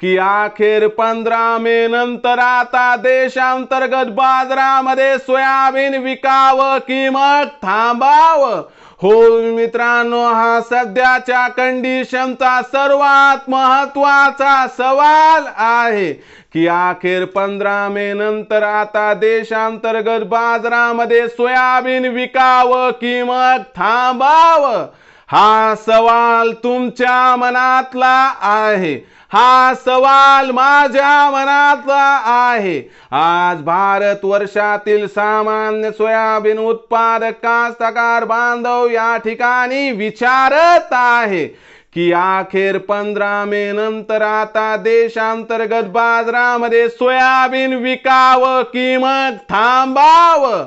की अखेर पंधरा मे नंतर आता देशांतर्गत बाजारामध्ये सोयाबीन विकावं किंमत थांबावं. हो मित्रांनो हा सध्याच्या कंडिशनचा सर्वात महत्त्वाचा सवाल आहे की अखेर पंधरा मे नंतर आता देशांतर्गत बाजारामध्ये सोयाबीन विकावं किंमत थांबावं? हा सवाल तुमच्या मनातला आहे. हा सवाल माझ्या मनातला आहे. आज भारत वर्षातील सामान्य सोयाबीन उत्पादक कास्तकार बांधव या ठिकाणी विचारत आहे की अखेर पंधरा मे नंतर आता देशांतर्गत बाजारामध्ये सोयाबीन विकावं की मग थांबावं?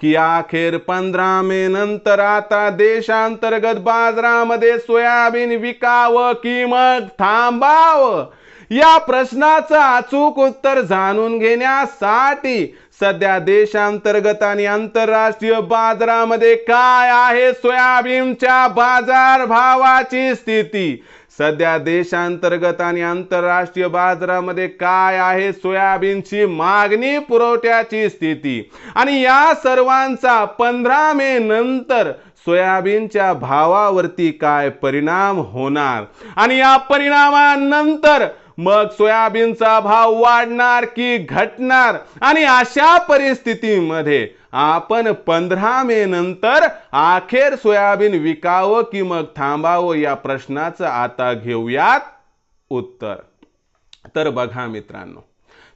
की अखेर पंधरा मे नंतर आता देशांतर्गत बाजारामध्ये सोयाबीन विकावं की मग थांबावं? या प्रश्नाचं अचूक उत्तर जाणून घेण्यासाठी सध्या देशांतर्गत आणि आंतरराष्ट्रीय बाजारामध्ये काय आहे सोयाबीनच्या बाजार भावाची स्थिती? सध्या देशांतर्गत आणि आंतरराष्ट्रीय बाजारामध्ये काय आहे? सोयाबीनची मागणी पुरवठ्याची स्थिती. आणि या सर्वांचा पंधरा मे नंतर सोयाबीनच्या भावावरती काय परिणाम होणार? आणि या परिणामानंतर मग सोयाबीनचा भाव वाढणार की घटणार? आणि अशा परिस्थितीमध्ये आपण पंधरा मे नंतर अखेर सोयाबीन विकावं की मग थांबावं या प्रश्नाचं आता घेऊयात उत्तर. तर बघा मित्रांनो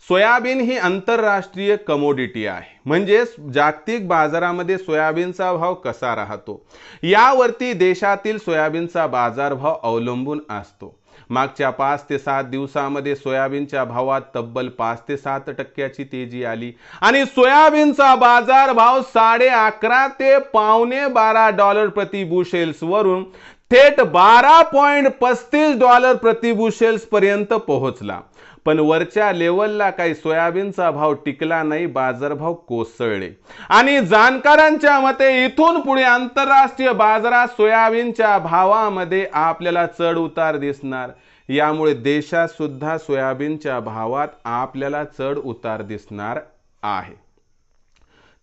सोयाबीन ही आंतरराष्ट्रीय कमोडिटी आहे. म्हणजेच जागतिक बाजारामध्ये सोयाबीनचा भाव कसा राहतो? यावरती देशातील सोयाबीनचा बाजारभाव अवलंबून असतो. मागच्या पाच ते सात दिवसामध्ये सोयाबीनच्या भावात तब्बल पाच ते सात टक्क्याची तेजी आली. आणि सोयाबीनचा बाजार भाव साडे अकरा ते पावणे बारा डॉलर प्रति बुशेल्स वरून थेट बारा पॉईंट पस्तीस डॉलर प्रति बुशेल्स पर्यंत पोहोचला. पण वरच्या लेवलला काही सोयाबीनचा भाव टिकला नाही बाजारभाव कोसळले. आणि जाणकारांच्या मते इथून पुढे आंतरराष्ट्रीय बाजारात सोयाबीनच्या भावामध्ये आपल्याला चढ उतार दिसणार. यामुळे देशात सुद्धा सोयाबीनच्या भावात आपल्याला चढ उतार दिसणार आहे.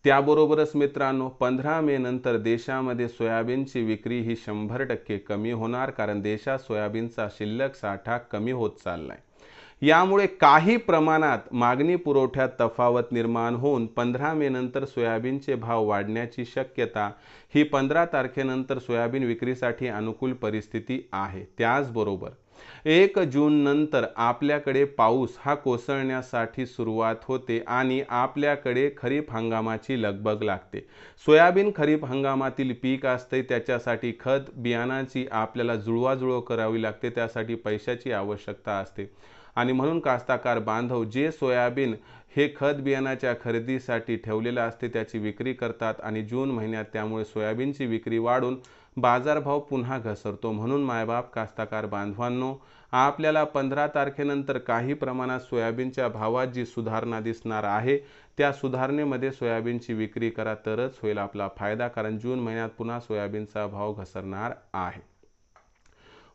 त्याबरोबरच मित्रांनो पंधरा मे नंतर देशामध्ये सोयाबीनची विक्री ही शंभर टक्के कमी होणार कारण देशात सोयाबीनचा शिल्लक साठा कमी होत चाललाय. यामुळे काही प्रमाणात मागणी पुरवठ्यात तफावत निर्माण होऊन पंधरा मे नंतर सोयाबीनचे भाव वाढण्याची शक्यता ही पंधरा तारखेनंतर सोयाबीन विक्रीसाठी अनुकूल परिस्थिती आहे. त्याचबरोबर एक जून नंतर आपल्याकडे पाऊस हा कोसळण्यासाठी सुरुवात होते आणि आपल्याकडे खरीप हंगामाची लगबग लागते. सोयाबीन खरीप हंगामातील पीक असते त्याच्यासाठी खत बियाणाची आपल्याला जुळवाजुळव करावी लागते त्यासाठी पैशाची आवश्यकता असते. आणि म्हणून कास्ताकार बांधव जे सोयाबीन हे खत बियाणाच्या खरेदीसाठी ठेवलेलं असते त्याची विक्री करतात आणि जून महिन्यात त्यामुळे सोयाबीनची विक्री वाढून बाजारभाव पुन्हा घसरतो. म्हणून मायबाप कास्ताकार बांधवांनो आपल्याला पंधरा तारखेनंतर काही प्रमाणात सोयाबीनच्या भावात जी सुधारणा दिसणार आहे त्या सुधारणेमध्ये सोयाबीनची विक्री करा तरच होईल आपला फायदा कारण जून महिन्यात पुन्हा सोयाबीनचा भाव घसरणार आहे.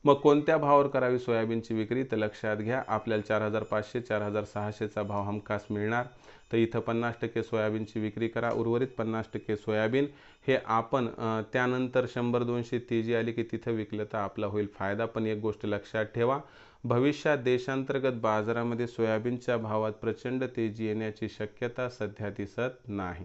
मग कोणत्या भावावर करावी सोयाबीनची विक्री? तर लक्षात घ्या आपल्याला चार हजार पाचशे चार हजार सहाशेचा भाव हमखास मिळणार. तर इथं पन्नास टक्के सोयाबीनची विक्री करा. उर्वरित पन्नास टक्के सोयाबीन हे आपण त्यानंतर शंभर दोनशे तेजी आली की तिथं विकलं तर आपला होईल फायदा. पण एक गोष्ट लक्षात ठेवा भविष्यात देशांतर्गत बाजारामध्ये सोयाबीनच्या भावात प्रचंड तेजी येण्याची शक्यता सध्या दिसत नाही.